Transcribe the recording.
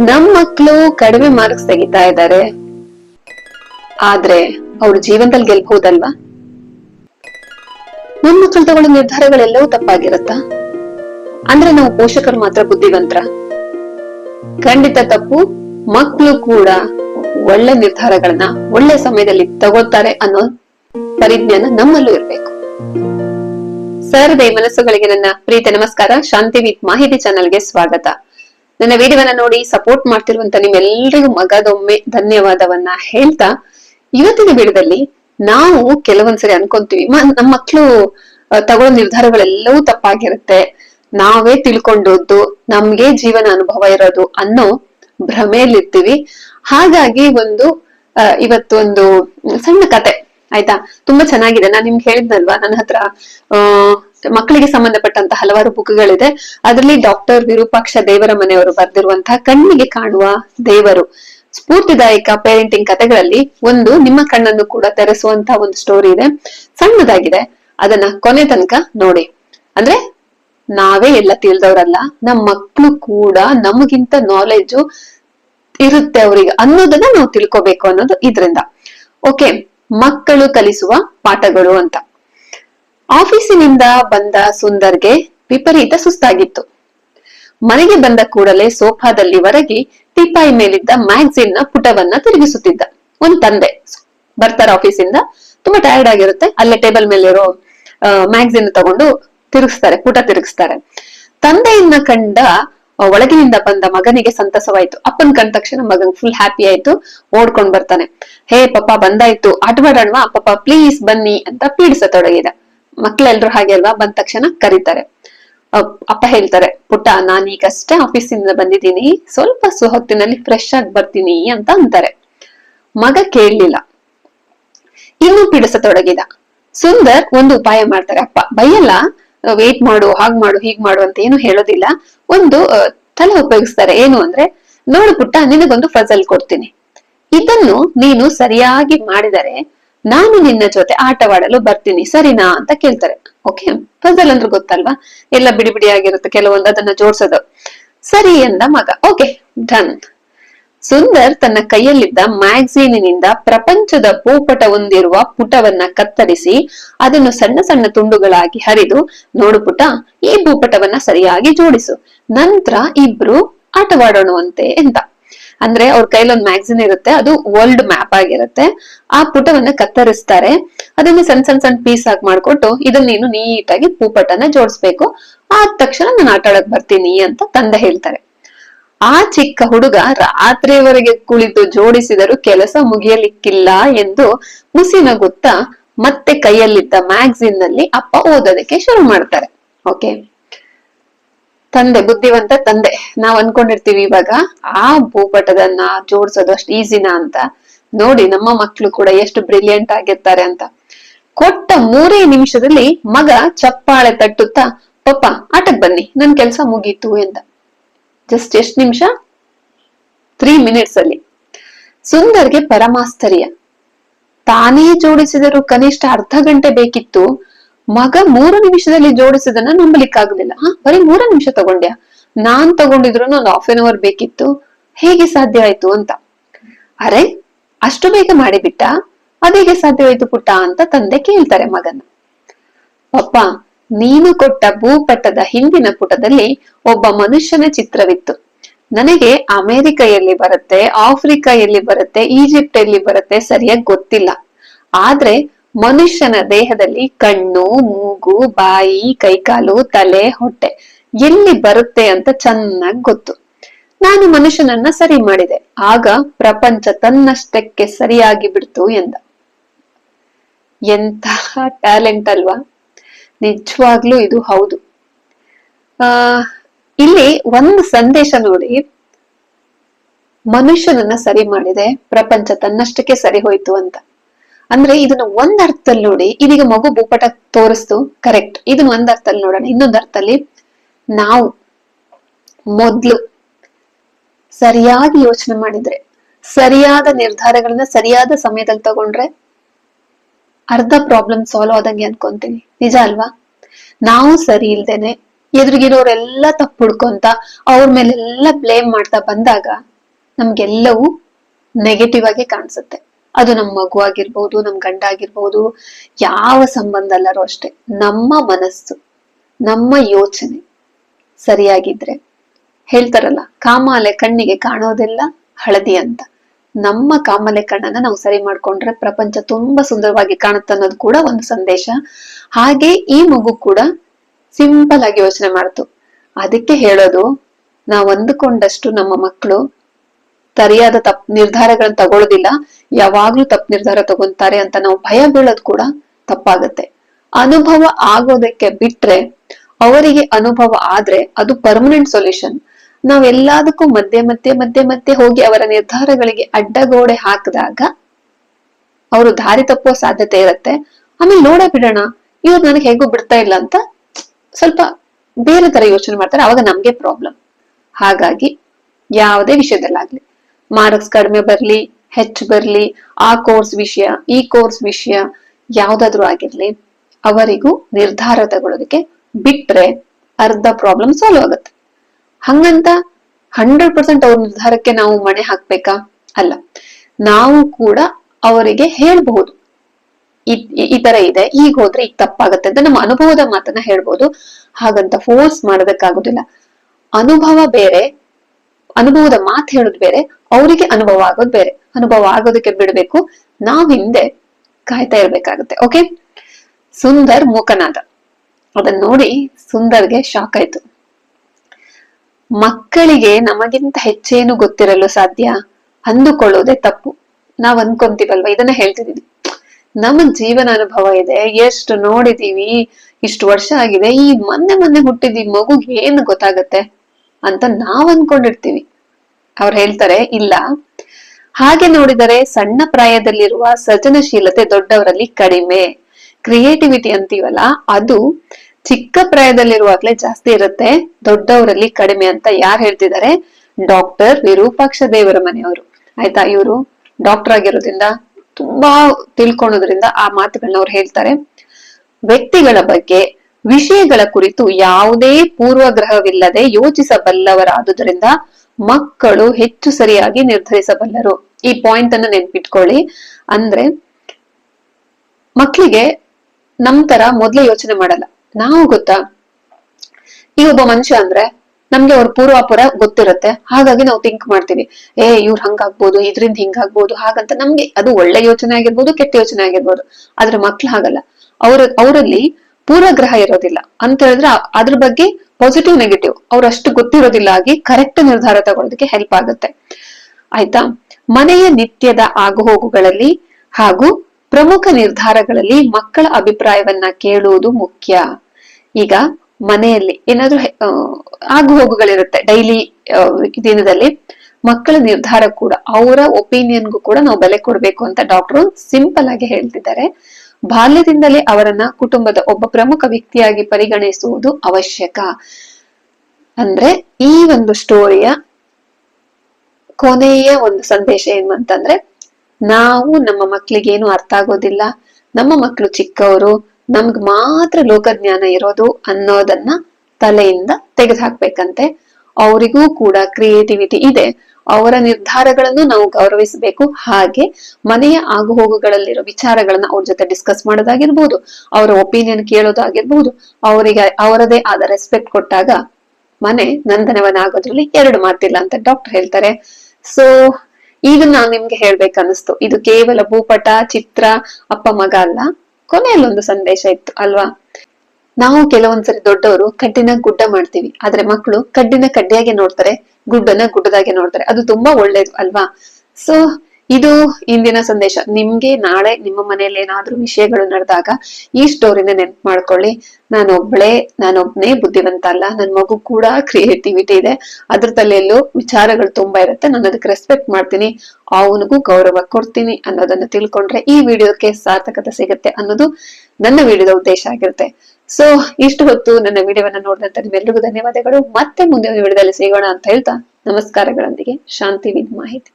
ನಮ್ ಮಕ್ಳು ಕಡಿಮೆ ಮಾರ್ಕ್ಸ್ ತೆಗಿತಾ ಇದ್ದಾರೆ. ಆದ್ರೆ ಅವ್ರ ಜೀವನದಲ್ಲಿ ಗೆಲ್ಬಹುದಲ್ವಾ? ನಮ್ ಮಕ್ಳು ತಗೊಳ್ಳೋ ನಿರ್ಧಾರಗಳೆಲ್ಲವೂ ತಪ್ಪಾಗಿರತ್ತಾ? ಅಂದ್ರೆ ನಾವು ಪೋಷಕರು ಮಾತ್ರ ಬುದ್ಧಿವಂತರ? ಖಂಡಿತ ತಪ್ಪು. ಮಕ್ಕಳು ಕೂಡ ಒಳ್ಳೆ ನಿರ್ಧಾರಗಳನ್ನ ಒಳ್ಳೆ ಸಮಯದಲ್ಲಿ ತಗೋತಾರೆ ಅನ್ನೋ ಪರಿಜ್ಞಾನ ನಮ್ಮಲ್ಲೂ ಇರ್ಬೇಕು. ಸರ್ವೇ ಮನಸ್ಸುಗಳಿಗೆ ನನ್ನ ಪ್ರೀತಿ ನಮಸ್ಕಾರ. ಶಾಂತಿ ವಿತ್ ಮಾಹಿತಿ ಚಾನಲ್ಗೆ ಸ್ವಾಗತ. ನನ್ನ ವಿಡಿಯೋವನ್ನ ನೋಡಿ ಸಪೋರ್ಟ್ ಮಾಡ್ತಿರುವಂತ ನಿಮ್ಮೆಲ್ಲರಿಗೂ ಮಗದೊಮ್ಮೆ ಧನ್ಯವಾದವನ್ನ ಹೇಳ್ತಾ ಇವತ್ತಿನ ವಿಡಿಯೋದಲ್ಲಿ ನಾವು ಕೆಲವೊಂದ್ಸರಿ ಅನ್ಕೊಂತೀವಿ ನಮ್ಮ ಮಕ್ಕಳು ತಗೊಳ್ಳೋ ನಿರ್ಧಾರಗಳೆಲ್ಲವೂ ತಪ್ಪಾಗಿರುತ್ತೆ. ನಾವೇ ತಿಳ್ಕೊಂಡದ್ದು ನಮ್ಗೆ ಜೀವನ ಅನುಭವ ಇರೋದು ಅನ್ನೋ ಭ್ರಮೆಯಲ್ಲಿರ್ತೀವಿ. ಹಾಗಾಗಿ ಒಂದು ಆ, ಇವತ್ತು ಒಂದು ಸಣ್ಣ ಕತೆ ಆಯ್ತಾ? ತುಂಬಾ ಚೆನ್ನಾಗಿದೆ. ನಾನು ನಿಮ್ಗೆ ಹೇಳಿದ್ನಲ್ವಾ ನನ್ನ ಹತ್ರ ಆ ಮಕ್ಕಳಿಗೆ ಸಂಬಂಧಪಟ್ಟಂತ ಹಲವಾರು ಬುಕ್ಗಳಿದೆ ಅದರಲ್ಲಿ ಡಾಕ್ಟರ್ ವಿರೂಪಾಕ್ಷ ದೇವರ ಮನೆಯವರು ಬರೆದಿರುವಂತಹ ಕಣ್ಣಿಗೆ ಕಾಣುವ ದೇವರು. ಸ್ಫೂರ್ತಿದಾಯಕ ಪೇರೆಂಟಿಂಗ್ ಕಥೆಗಳಲ್ಲಿ ಒಂದು ನಿಮ್ಮ ಕಣ್ಣನ್ನು ಕೂಡ ತೆರೆಸುವಂತಹ ಒಂದು ಸ್ಟೋರಿ ಇದೆ. ಸಣ್ಣದಾಗಿದೆ. ಅದನ್ನ ಕೊನೆ ತನಕ ನೋಡಿ. ಅಂದ್ರೆ ನಾವೇ ಎಲ್ಲ ತಿಳಿದವರಲ್ಲ, ನಮ್ಮ ಮಕ್ಕಳು ಕೂಡ ನಮಗಿಂತ ನಾಲೆಡ್ಜು ಇರುತ್ತೆ ಅವರಿಗೆ ಅನ್ನೋದನ್ನ ನಾವು ತಿಳ್ಕೊಬೇಕು ಅನ್ನೋದು ಇದ್ರಿಂದ. ಓಕೆ ಮಕ್ಕಳು ಕಲಿಸುವ ಪಾಠಗಳು ಅಂತ. ಆಫೀಸಿನಿಂದ ಬಂದ ಸುಂದರ್ಗೆ ವಿಪರೀತ ಸುಸ್ತಾಗಿತ್ತು. ಮನೆಗೆ ಬಂದ ಕೂಡಲೇ ಸೋಫಾದಲ್ಲಿ ಹೊರಗಿ ಟಿಪಾಯಿ ಮೇಲಿದ್ದ ಮ್ಯಾಗ್ಝಿನ್ನ ಪುಟವನ್ನ ತಿರುಗಿಸುತ್ತಿದ್ದ. ಒಂದ್ ತಂದೆ ಬರ್ತಾರ ಆಫೀಸಿಂದ, ತುಂಬಾ ಟಯರ್ಡ್ ಆಗಿರುತ್ತೆ. ಅಲ್ಲೇ ಟೇಬಲ್ ಮೇಲಿರೋ ಮ್ಯಾಗ್ಝಿನ್ ತಗೊಂಡು ತಿರುಗಿಸ್ತಾರೆ, ಪುಟ ತಿರುಗಿಸ್ತಾರೆ. ತಂದೆಯನ್ನ ಕಂಡ ಒಳಗಿನಿಂದ ಬಂದ ಮಗನಿಗೆ ಸಂತಸವಾಯ್ತು. ಅಪ್ಪನ್ ಕಂಡ ತಕ್ಷಣ ಮಗನ್ ಫುಲ್ ಹ್ಯಾಪಿ ಆಯ್ತು, ಓಡ್ಕೊಂಡ್ ಬರ್ತಾನೆ. ಹೇ, ಪಪ್ಪ ಬಂದಾಯ್ತು. ಆಟವಾಡೋಣವಾ? ಪಪ್ಪ ಪ್ಲೀಸ್ ಬನ್ನಿ ಅಂತ ಪೀಡಿಸತೊಡಗಿದ. ಮಕ್ಳೆಲ್ರು ಹಾಗೆ ಅಲ್ವಾ? ಬಂದ ತಕ್ಷಣ ಕರೀತಾರೆ. ಅಪ್ಪ ಹೇಳ್ತಾರೆ, ಪುಟ್ಟ ನಾನೀಗಷ್ಟೇ ಆಫೀಸಿಂದ ಬಂದಿದ್ದೀನಿ. ಸ್ವಲ್ಪ ಹೊತ್ತಿನಲ್ಲಿ ಫ್ರೆಶ್ ಆಗಿ ಬರ್ತೀನಿ ಅಂತ ಅಂತಾರೆ. ಮಗ ಕೇಳಲಿಲ್ಲ. ಇನ್ನೂ ಪೀಡಿಸತೊಡಗಿದ. ಸುಂದರ್ ಒಂದು ಉಪಾಯ ಮಾಡ್ತಾರೆ. ಅಪ್ಪ, ಬೈಯಲ್ಲ ವೇಟ್ ಮಾಡು, ಹಾಗ್ ಮಾಡು, ಹೀಗ್ ಮಾಡು ಅಂತ ಏನು ಹೇಳೋದಿಲ್ಲ. ಒಂದು ತಲೆ ಉಪಯೋಗಿಸ್ತಾರೆ. ಏನು ಅಂದ್ರೆ, ನೋಡು ಪುಟ್ಟ, ನಿನಗೊಂದು ಫಸಲ್ ಕೊಡ್ತೀನಿ. ಇದನ್ನು ನೀನು ಸರಿಯಾಗಿ ಮಾಡಿದರೆ ನಾನು ನಿನ್ನ ಜೊತೆ ಆಟವಾಡಲು ಬರ್ತೀನಿ. ಸರಿನಾ ಅಂತ ಕೇಳ್ತಾರೆ. ಓಕೆ ಪಜಲ್ ಅಂದ್ರೆ ಗೊತ್ತಲ್ವಾ? ಎಲ್ಲ ಬಿಡಿ ಬಿಡಿ ಆಗಿರುತ್ತೆ ಕೆಲವೊಂದು ಅದನ್ನ ಜೋಡ್ಸೋದು. ಸರಿ ಎಂದ ಮಗ. ಓಕೆ ಡನ್ ಸುಂದರ್ ತನ್ನ ಕೈಯಲ್ಲಿದ್ದ ಮ್ಯಾಗ್ಝೀನಿನಿಂದ ಪ್ರಪಂಚದ ಭೂಪಟ ಹೊಂದಿರುವ ಪುಟವನ್ನ ಕತ್ತರಿಸಿ, ಅದನ್ನು ಸಣ್ಣ ಸಣ್ಣ ತುಂಡುಗಳಾಗಿ ಹರಿದು, ನೋಡು ಪುಟ, ಈ ಭೂಪಟವನ್ನ ಸರಿಯಾಗಿ ಜೋಡಿಸು. ನಂತರ ಇಬ್ರು ಆಟವಾಡೋಣವಂತೆ ಅಂತ ಅಂದ್ರೆ ಅವ್ರ ಕೈಲೊಂದ್ ಮ್ಯಾಗ್ಝಿನ್ ಇರುತ್ತೆ, ಅದು ವರ್ಲ್ಡ್ ಮ್ಯಾಪ್ ಆಗಿರುತ್ತೆ. ಆ ಪುಟವನ್ನ ಕತ್ತರಿಸ್ತಾರೆ. ಅದನ್ನ ಸಣ್ಣ ಸಣ್ಣ ಸಣ್ಣ ಪೀಸ್ ಆಗಿ ಮಾಡ್ಕೊಟ್ಟು ಇದನ್ನ ನೀನು ನೀಟಾಗಿ ಪೂಪಟನ್ನ ಜೋಡಿಸ್ಬೇಕು. ಆದ ತಕ್ಷಣ ನಾನು ಆಟ ಆಡಕ್ ಬರ್ತೀನಿ ಅಂತ ತಂದೆ ಹೇಳ್ತಾರೆ. ಆ ಚಿಕ್ಕ ಹುಡುಗ ರಾತ್ರಿಯವರೆಗೆ ಕುಳಿತು ಜೋಡಿಸಿದರೂ ಕೆಲಸ ಮುಗಿಯಲಿಕ್ಕಿಲ್ಲ ಎಂದು ಮುಸಿನಗುತ್ತಾ ಮತ್ತೆ ಕೈಯಲ್ಲಿದ್ದ ಮ್ಯಾಗ್ಝಿನ್ನಲ್ಲಿ ಅಪ್ಪ ಓದೋದಕ್ಕೆ ಶುರು ಮಾಡ್ತಾರೆ. ಓಕೆ ತಂದೆ, ಬುದ್ಧಿವಂತ ತಂದೆ. ನಾವ್ ಅನ್ಕೊಂಡಿರ್ತೀವಿ ಇವಾಗ, ಆ ಭೂಪಟದನ್ನ ಜೋಡ್ಸೋದು ಅಷ್ಟು ಈಸಿನಾ ಅಂತ. ನೋಡಿ, ನಮ್ಮ ಮಕ್ಕಳು ಕೂಡ ಎಷ್ಟು ಬ್ರಿಲಿಯಂಟ್ ಆಗಿರ್ತಾರೆ ಅಂತ. ಕೊಟ್ಟ ಮೂರೇ ನಿಮಿಷದಲ್ಲಿ ಮಗ ಚಪ್ಪಾಳೆ ತಟ್ಟುತ್ತಾ, ಪಪ್ಪ, ಆಟಕ್ ಬನ್ನಿ, ನನ್ ಕೆಲ್ಸ ಮುಗೀತು ಎಂದ. ಜಸ್ಟ್ ಎಷ್ಟ್ ನಿಮಿಷ? ತ್ರೀ ಮಿನಿಟ್ಸ್ ಅಲ್ಲಿ. ಸುಂದರ್ಗೆ ಪರಮಾಸ್ತರ್ಯ ತಾನೇ ಜೋಡಿಸಿದರೂ ಕನಿಷ್ಠ ಅರ್ಧ ಗಂಟೆ ಬೇಕಿತ್ತು ಮಗ ಮೂರು ನಿಮಿಷದಲ್ಲಿ ಜೋಡಿಸಿದನ್ನ ನಂಬಲಿಕ್ಕಾಗಲಿಲ್ಲ ಹ, ಬರೀ ಮೂರು ನಿಮಿಷ ತಗೊಂಡ್ಯಾ? ನಾನ್ ತಗೊಂಡಿದ್ರು ಒಂದು ಹಾಫ್ ಎನ್ ಅವರ್ ಬೇಕಿತ್ತು. ಹೇಗೆ ಸಾಧ್ಯ ಆಯ್ತು ಅಂತ. ಅರೆ, ಅಷ್ಟು ಬೇಗ ಮಾಡಿಬಿಟ್ಟ? ಅದೇಗೆ ಸಾಧ್ಯವಾಯ್ತು ಪುಟ್ಟ ಅಂತ ತಂದೆ ಕೇಳ್ತಾರೆ ಮಗನ ಪಪ್ಪ, ನೀನು ಕೊಟ್ಟ ಭೂಪಟದ ಹಿಂದಿನ ಪುಟದಲ್ಲಿ ಒಬ್ಬ ಮನುಷ್ಯನ ಚಿತ್ರವಿತ್ತು. ನನಗೆ ಅಮೆರಿಕ ಎಲ್ಲಿ ಬರುತ್ತೆ ಆಫ್ರಿಕಾ ಎಲ್ಲಿ ಬರುತ್ತೆ ಈಜಿಪ್ಟ್ ಎಲ್ಲಿ ಬರುತ್ತೆ ಸರಿಯಾಗಿ ಗೊತ್ತಿಲ್ಲ. ಆದ್ರೆ ಮನುಷ್ಯನ ದೇಹದಲ್ಲಿ ಕಣ್ಣು, ಮೂಗು, ಬಾಯಿ, ಕೈಕಾಲು, ತಲೆ, ಹೊಟ್ಟೆ ಎಲ್ಲಿ ಬರುತ್ತೆ ಅಂತ ಚೆನ್ನಾಗಿ ಗೊತ್ತು. ನಾನು ಮನುಷ್ಯನನ್ನ ಸರಿ ಮಾಡಿದೆ. ಆಗ ಪ್ರಪಂಚ ತನ್ನಷ್ಟಕ್ಕೆ ಸರಿಯಾಗಿ ಬಿಡ್ತು ಎಂದ. ಎಂತಹ ಟ್ಯಾಲೆಂಟ್ ಅಲ್ವಾ? ನಿಜವಾಗ್ಲೂ ಇದು ಹೌದು. ಆ, ಇಲ್ಲಿ ಒಂದು ಸಂದೇಶ ನೋಡಿ. ಮನುಷ್ಯನನ್ನ ಸರಿ ಮಾಡಿದೆ, ಪ್ರಪಂಚ ತನ್ನಷ್ಟಕ್ಕೆ ಸರಿ ಹೋಯ್ತು ಅಂತ. ಅಂದ್ರೆ ಇದನ್ನ ಒಂದ್ ಅರ್ಥದಲ್ಲಿ ನೋಡಿ, ಇದೀಗ ಮಗು ಭೂಪಟ ತೋರಿಸ್ತು ಕರೆಕ್ಟ್ ಇದನ್ನ ಒಂದ್ ಅರ್ಥದಲ್ಲಿ ನೋಡೋಣ. ಇನ್ನೊಂದ್ ಅರ್ಥದಲ್ಲಿ ನಾವು ಮೊದ್ಲು ಸರಿಯಾಗಿ ಯೋಚನೆ ಮಾಡಿದ್ರೆ, ಸರಿಯಾದ ನಿರ್ಧಾರಗಳನ್ನ ಸರಿಯಾದ ಸಮಯದಲ್ಲಿ ತಗೊಂಡ್ರೆ ಅರ್ಧ ಪ್ರಾಬ್ಲಮ್ ಸಾಲ್ವ್ ಆದಂಗೆ ಅನ್ಕೊಂತೀನಿ. ನಿಜ ಅಲ್ವಾ? ನಾವು ಸರಿ ಇಲ್ದೇನೆ ಎದುರಿಗಿರೋರೆಲ್ಲ ತಪ್ಪು ಹುಡ್ಕೊಂತ ಅವ್ರ ಮೇಲೆಲ್ಲ ಬ್ಲೇಮ್ ಮಾಡ್ತಾ ಬಂದಾಗ ನಮ್ಗೆಲ್ಲವೂ ನೆಗೆಟಿವ್ ಆಗಿ ಕಾಣಿಸುತ್ತೆ. ಅದು ನಮ್ಮ ಮಗು ಆಗಿರ್ಬೋದು, ನಮ್ ಗಂಡ ಆಗಿರ್ಬೋದು, ಯಾವ ಸಂಬಂಧ ಅಲ್ಲರೂ ಅಷ್ಟೇ. ನಮ್ಮ ಮನಸ್ಸು, ನಮ್ಮ ಯೋಚನೆ ಸರಿಯಾಗಿದ್ರೆ ಹೇಳ್ತಾರಲ್ಲ, ಕಾಮಾಲೆ ಕಣ್ಣಿಗೆ ಕಾಣೋದೆಲ್ಲ ಹಳದಿ ಅಂತ. ನಮ್ಮ ಕಾಮಲೆ ಕಣ್ಣನ್ನ ನಾವು ಸರಿ ಮಾಡ್ಕೊಂಡ್ರೆ ಪ್ರಪಂಚ ತುಂಬಾ ಸುಂದರವಾಗಿ ಕಾಣುತ್ತೆ ಅನ್ನೋದು ಕೂಡ ಒಂದು ಸಂದೇಶ. ಹಾಗೆ ಈ ಮಗು ಕೂಡ ಸಿಂಪಲ್ ಆಗಿ ಯೋಚನೆ ಮಾಡ್ತು. ಅದಕ್ಕೆ ಹೇಳೋದು, ನಾವು ಅಂದುಕೊಂಡಷ್ಟು ನಮ್ಮ ಮಕ್ಕಳು ಸರಿಯಾದ ತಪ್ ನಿರ್ಧಾರಗಳನ್ನ ತಗೊಳ್ಳೋದಿಲ್ಲ ಯಾವಾಗ್ಲೂ ತಪ್ಪು ನಿರ್ಧಾರ ತಗೊಂತಾರೆ ಅಂತ ನಾವು ಭಯ ಬೀಳೋದು ಕೂಡ ತಪ್ಪಾಗತ್ತೆ. ಅನುಭವ ಆಗೋದಕ್ಕೆ ಬಿಟ್ರೆ, ಅವರಿಗೆ ಅನುಭವ ಆದ್ರೆ ಅದು ಪರ್ಮನೆಂಟ್ ಸೊಲ್ಯೂಷನ್ ನಾವ್ ಎಲ್ಲದಕ್ಕೂ ಮಧ್ಯೆ ಮಧ್ಯೆ ಮಧ್ಯೆ ಮಧ್ಯೆ ಹೋಗಿ ಅವರ ನಿರ್ಧಾರಗಳಿಗೆ ಅಡ್ಡಗೋಡೆ ಹಾಕಿದಾಗ ಅವರು ದಾರಿ ತಪ್ಪುವ ಸಾಧ್ಯತೆ ಇರುತ್ತೆ. ಆಮೇಲೆ ನೋಡ ಬಿಡೋಣ, ಇವ್ರು ನನಗೆ ಹೇಗೂ ಬಿಡ್ತಾ ಇಲ್ಲ ಅಂತ ಸ್ವಲ್ಪ ಬೇರೆ ತರ ಯೋಚನೆ ಮಾಡ್ತಾರೆ. ಅವಾಗ ನಮ್ಗೆ ಪ್ರಾಬ್ಲಮ್ ಹಾಗಾಗಿ ಯಾವುದೇ ವಿಷಯದಲ್ಲಾಗ್ಲಿ. ಮಾರ್ಕ್ಸ್ ಕಡಿಮೆ ಬರ್ಲಿ, ಹೆಚ್ಚು ಬರ್ಲಿ, ಆ ಕೋರ್ಸ್ ವಿಷಯ, ಈ ಕೋರ್ಸ್ ವಿಷಯ ಯಾವ್ದಾದ್ರು ಆಗಿರ್ಲಿ, ಅವರಿಗೂ ನಿರ್ಧಾರ ತಗೊಳ್ಳೋದಕ್ಕೆ ಬಿಟ್ರೆ ಅರ್ಧ ಪ್ರಾಬ್ಲಮ್ ಸಾಲ್ವ್ ಆಗುತ್ತೆ. ಹಂಗಂತ ಹಂಡ್ರೆಡ್ ಪರ್ಸೆಂಟ್ ಅವ್ರ ನಿರ್ಧಾರಕ್ಕೆ ನಾವು ಮಣೆ ಹಾಕ್ಬೇಕಾ? ಅಲ್ಲ. ನಾವು ಕೂಡ ಅವರಿಗೆ ಹೇಳ್ಬಹುದು. ಈ- ತರ ಇದೆ ಈಗ ಹೋದ್ರೆ ಈಗ ತಪ್ಪಾಗತ್ತೆ ಅಂತ ನಮ್ಮ ಅನುಭವದ ಮಾತನ್ನ ಹೇಳ್ಬೋದು ಹಾಗಂತ ಫೋರ್ಸ್ ಮಾಡೋದಕ್ಕಾಗೋದಿಲ್ಲ. ಅನುಭವ ಬೇರೆ ಅನುಭವದ ಮಾತು ಹೇಳೋದ್ ಬೇರೆ, ಅವರಿಗೆ ಅನುಭವ ಆಗೋದ್ ಬೇರೆ. ಅನುಭವ ಆಗೋದಕ್ಕೆ ಬಿಡ್ಬೇಕು. ನಾವ್ ಹಿಂದೆ ಕಾಯ್ತಾ ಇರ್ಬೇಕಾಗತ್ತೆ ಓಕೆ ಸುಂದರ್ ಮೂಕನಾದ. ಅದನ್ನ ನೋಡಿ ಸುಂದರ್ಗೆ ಶಾಕ್ ಆಯ್ತು. ಮಕ್ಕಳಿಗೆ ನಮಗಿಂತ ಹೆಚ್ಚೇನು ಗೊತ್ತಿರಲು ಸಾಧ್ಯ? ಅಂದುಕೊಳ್ಳೋದೇ ತಪ್ಪು. ನಾವ್ ಅನ್ಕೊಂತೀವಲ್ವ? ಇದನ್ನ ಹೇಳ್ತಿದೀವಿ ನಮ್ಮ ಜೀವನ ಅನುಭವ ಇದೆ, ಎಷ್ಟು ನೋಡಿದೀವಿ, ಇಷ್ಟು ವರ್ಷ ಆಗಿದೆ, ಈ ಮೊನ್ನೆ ಮೊನ್ನೆ ಹುಟ್ಟಿದ ಈ ಮಗುಗೆ ಏನ್ ಗೊತ್ತಾಗತ್ತೆ? ಅಂತ ನಾವ್ ಅನ್ಕೊಂಡಿರ್ತೀವಿ. ಅವ್ರು ಹೇಳ್ತಾರೆ, ಇಲ್ಲ. ಹಾಗೆ ನೋಡಿದರೆ ಸಣ್ಣ ಪ್ರಾಯದಲ್ಲಿರುವ ಸೃಜನಶೀಲತೆ ದೊಡ್ಡವರಲ್ಲಿ ಕಡಿಮೆ. ಕ್ರಿಯೇಟಿವಿಟಿ ಅಂತೀವಲ್ಲ, ಅದು ಚಿಕ್ಕ ಪ್ರಾಯದಲ್ಲಿರುವಾಗ್ಲೇ ಜಾಸ್ತಿ ಇರುತ್ತೆ, ದೊಡ್ಡವರಲ್ಲಿ ಕಡಿಮೆ ಅಂತ ಯಾರು ಹೇಳ್ತಿದ್ದಾರೆ? ಡಾಕ್ಟರ್ ವಿರೂಪಾಕ್ಷ ದೇವರ ಮನೆಯವರು. ಆಯ್ತಾ ಇವರು? ಡಾಕ್ಟರ್ ಆಗಿರೋದ್ರಿಂದ ತುಂಬಾ ತಿಳ್ಕೊಳೋದ್ರಿಂದ ಆ ಮಾತುಗಳನ್ನ ಅವ್ರು ಹೇಳ್ತಾರೆ. ವ್ಯಕ್ತಿಗಳ ಬಗ್ಗೆ ವಿಷಯಗಳ ಕುರಿತು ಯಾವುದೇ ಪೂರ್ವಗ್ರಹವಿಲ್ಲದೆ ಯೋಚಿಸಬಲ್ಲವರಾದುದರಿಂದ ಮಕ್ಕಳು ಹೆಚ್ಚು ಸರಿಯಾಗಿ ನಿರ್ಧರಿಸಬಲ್ಲರು. ಈ ಪಾಯಿಂಟ್ ಅನ್ನು ನೆನ್ಪಿಟ್ಕೊಳ್ಳಿ. ಅಂದ್ರೆ ಮಕ್ಕಳಿಗೆ ನಮ್ ತರ ಮೊದ್ಲೇ ಯೋಚನೆ ಮಾಡಲ್ಲ. ನಾವು ಗೊತ್ತಾ? ಈ ಒಬ್ಬ ಮನುಷ್ಯ ಅಂದ್ರೆ, ನಮ್ಗೆ ಅವ್ರ ಪೂರ್ವಾಪುರ ಗೊತ್ತಿರುತ್ತೆ. ಹಾಗಾಗಿ ನಾವು ಥಿಂಕ್ ಮಾಡ್ತೀವಿ. ಏ, ಇವ್ರು ಹಂಗಾಗ್ಬೋದು, ಇದ್ರಿಂದ ಹಿಂಗಾಗ್ಬೋದು, ಹಾಗಂತ ನಮ್ಗೆ ಅದು ಒಳ್ಳೆ ಯೋಚನೆ ಆಗಿರ್ಬೋದು, ಕೆಟ್ಟ ಯೋಚನೆ ಆಗಿರ್ಬೋದು. ಆದ್ರೆ ಮಕ್ಳು ಹಾಗಲ್ಲ. ಅವ್ರ, ಅವರಲ್ಲಿ ಪೂರ್ವಗ್ರಹ ಇರೋದಿಲ್ಲ. ಅಂತ ಹೇಳಿದ್ರೆ ಅದ್ರ ಬಗ್ಗೆ ಪಾಸಿಟಿವ್ ನೆಗೆಟಿವ್ ಅವ್ರು ಅಷ್ಟು ಗೊತ್ತಿರೋದಿಲ್ಲ ಆಗಿ ಕರೆಕ್ಟ್ ನಿರ್ಧಾರ ತಗೊಳ್ಳೋದಕ್ಕೆ ಹೆಲ್ಪ್ ಆಗುತ್ತೆ. ಆಯ್ತಾ? ಮನೆಯ ನಿತ್ಯದ ಆಗುಹೋಗುಗಳಲ್ಲಿ ಹಾಗೂ ಪ್ರಮುಖ ನಿರ್ಧಾರಗಳಲ್ಲಿ ಮಕ್ಕಳ ಅಭಿಪ್ರಾಯವನ್ನ ಕೇಳುವುದು ಮುಖ್ಯ. ಈಗ ಮನೆಯಲ್ಲಿ ಏನಾದ್ರೂ ಆಗುಹೋಗುಗಳಿರುತ್ತೆ. ಡೈಲಿ ದಿನದಲ್ಲಿ ಮಕ್ಕಳ ನಿರ್ಧಾರ ಕೂಡ, ಅವರ ಒಪಿನಿಯನ್ಗೂ ಕೂಡ ನಾವು ಬೆಲೆ ಕೊಡಬೇಕು ಅಂತ ಡಾಕ್ಟರ್ ಸಿಂಪಲ್ ಆಗಿ ಹೇಳ್ತಿದ್ದಾರೆ. ಬಾಲ್ಯದಿಂದಲೇ ಅವರನ್ನ ಕುಟುಂಬದ ಒಬ್ಬ ಪ್ರಮುಖ ವ್ಯಕ್ತಿಯಾಗಿ ಪರಿಗಣಿಸುವುದು ಅವಶ್ಯಕ. ಅಂದ್ರೆ ಈ ಒಂದು ಸ್ಟೋರಿಯ ಕೊನೆಯ ಒಂದು ಸಂದೇಶ ಏನು ಅಂತಂದ್ರೆ ನಾವು ನಮ್ಮ ಮಕ್ಕಳಿಗೆ ಏನು ಅರ್ಥ ಆಗೋದಿಲ್ಲ. ನಮ್ಮ ಮಕ್ಕಳು ಚಿಕ್ಕವರು, ನಮ್ಗ್ ಮಾತ್ರ ಲೋಕಜ್ಞಾನ ಇರೋದು ಅನ್ನೋದನ್ನ ತಲೆಯಿಂದ ತೆಗೆದುಹಾಕ್ಬೇಕಂತೆ. ಅವರಿಗೂ ಕೂಡ ಕ್ರಿಯೇಟಿವಿಟಿ ಇದೆ. ಅವರ ನಿರ್ಧಾರಗಳನ್ನು ನಾವು ಗೌರವಿಸಬೇಕು. ಹಾಗೆ ಮನೆಯ ಆಗುಹೋಗುಗಳಲ್ಲಿರೋ ವಿಚಾರಗಳನ್ನ ಅವ್ರ ಜೊತೆ ಡಿಸ್ಕಸ್ ಮಾಡೋದಾಗಿರ್ಬೋದು, ಅವರ ಒಪಿನಿಯನ್ ಕೇಳೋದಾಗಿರ್ಬೋದು, ಅವರಿಗೆ, ಅವರದೇ ಆದ ರೆಸ್ಪೆಕ್ಟ್ ಕೊಟ್ಟಾಗ ಮನೆ ನಂದನವನ ಆಗೋದ್ರಲ್ಲಿ ಎರಡು ಮಾತಿಲ್ಲ ಅಂತ ಡಾಕ್ಟರ್ ಹೇಳ್ತಾರೆ. ಸೊ ಈಗ ನಾನ್ ನಿಮ್ಗೆ ಹೇಳ್ಬೇಕನ್ನಿಸ್ತು. ಇದು ಕೇವಲ ಭೂಪಟ, ಚಿತ್ರ, ಅಪ್ಪ ಮಗ ಅಲ್ಲ, ಕೊನೆಯಲ್ಲೊಂದು ಸಂದೇಶ ಇತ್ತು, ಅಲ್ವಾ? ನಾವು ಕೆಲವೊಂದ್ಸರಿ ದೊಡ್ಡವರು ಕಡ್ಡಿನ ಗುಡ್ಡ ಮಾಡ್ತೀವಿ, ಆದ್ರೆ ಮಕ್ಕಳು ಕಡ್ಡಿನ ಕಡ್ಡಿಯಾಗೆ ನೋಡ್ತಾರೆ, ಗುಡ್ಡನ ಗುಡ್ಡದಾಗೆ ನೋಡ್ತಾರೆ. ಅದು ತುಂಬಾ ಒಳ್ಳೇದು, ಅಲ್ವಾ? ಸೊ ಇದು ಇಂದಿನ ಸಂದೇಶ. ನಿಮ್ಗೆ ನಾಳೆ ನಿಮ್ಮ ಮನೆಯಲ್ಲಿ ಏನಾದ್ರೂ ವಿಷಯಗಳು ನಡೆದಾಗ ಈ ಸ್ಟೋರಿನ ನೆನ್ಪು ಮಾಡ್ಕೊಳ್ಳಿ. ನಾನೊಬ್ಳೆ, ನಾನೊಬ್ನೇ ಬುದ್ಧಿವಂತ ಅಲ್ಲ. ನನ್ ಮಗು ಕೂಡ ಕ್ರಿಯೇಟಿವಿಟಿ ಇದೆ. ಅದ್ರ ತಲೆಯಲ್ಲೂ ವಿಚಾರಗಳು ತುಂಬಾ ಇರುತ್ತೆ. ನಾನು ಅದಕ್ಕೆ ರೆಸ್ಪೆಕ್ಟ್ ಮಾಡ್ತೀನಿ. ಅವನಿಗೂ ಗೌರವ ಕೊಡ್ತೀನಿ ಅನ್ನೋದನ್ನ ತಿಳ್ಕೊಂಡ್ರೆ ಈ ವಿಡಿಯೋಕ್ಕೆ ಸಾರ್ಥಕತೆ ಸಿಗುತ್ತೆ ಅನ್ನೋದು ನನ್ನ ವಿಡಿಯೋದ ಉದ್ದೇಶ ಆಗಿರುತ್ತೆ. ಸೊ ಇಷ್ಟು ಹೊತ್ತು ನನ್ನ ವಿಡಿಯೋವನ್ನ ನೋಡಿದಂತ ನಿಮ್ಮೆಲ್ಲರಿಗೂ ಧನ್ಯವಾದಗಳು. ಮತ್ತೆ ಮುಂದಿನ ವಿಡಿಯೋದಲ್ಲಿ ಸಿಗೋಣ ಅಂತ ಹೇಳ್ತಾ ನಮಸ್ಕಾರಗಳೊಂದಿಗೆ. ಶಾಂತಿ ವಿನ್ ಮಾಹಿತಿ.